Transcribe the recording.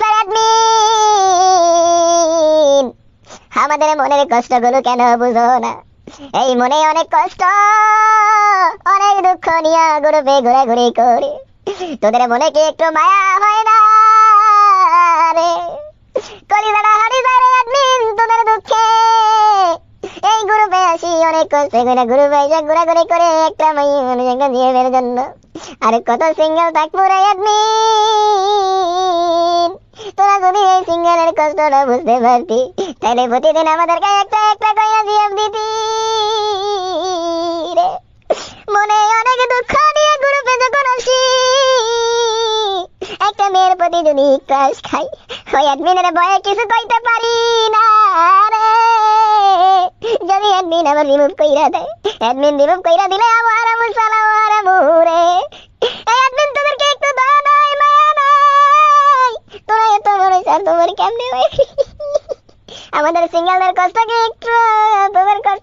ফেরাদমিন আমাদের মনের কষ্টগুলো কেন বুঝো না? এই মনে অনেক কষ্ট, অনেক দুঃখ নিয়ে গ্রুপে ঘোরাঘুরি করে। তোদের মনে কি একটু মায়া হয় না রে? কলিজাটা হারি যায় রে তোদের দুঃখে। এই গ্রুপে আসি অনেক কষ্ট করে গ্রুপে এসে ঘোরাঘুরি করে একটা মাইয়া একটা জিএমের জন্য। আর কত সিঙ্গেল থাকব রে যদি এই সিঙ্গেলের কষ্টটা বুঝতে পারতি। তাহলে প্রতিদিন আমাদেরকে একটা একটা কইয়া জিএম দিতি মনে অনেক দুঃখ নিয়ে গ্রুপে যখন আসি, একটা মেয়ের প্রতি যদি ক্রাশ খাই, ওই অ্যাডমিনের ভয়ে কিছু কইতে পারি না রে। যদি অ্যাডমিন আবার রিমুভ কইরা দেয় অ্যাডমিন রিমুভ কইরা দিলে আমার আমু সালাম আমাদের সিঙ্গেলদের কষ্ট কি একটু তোদের কষ্ট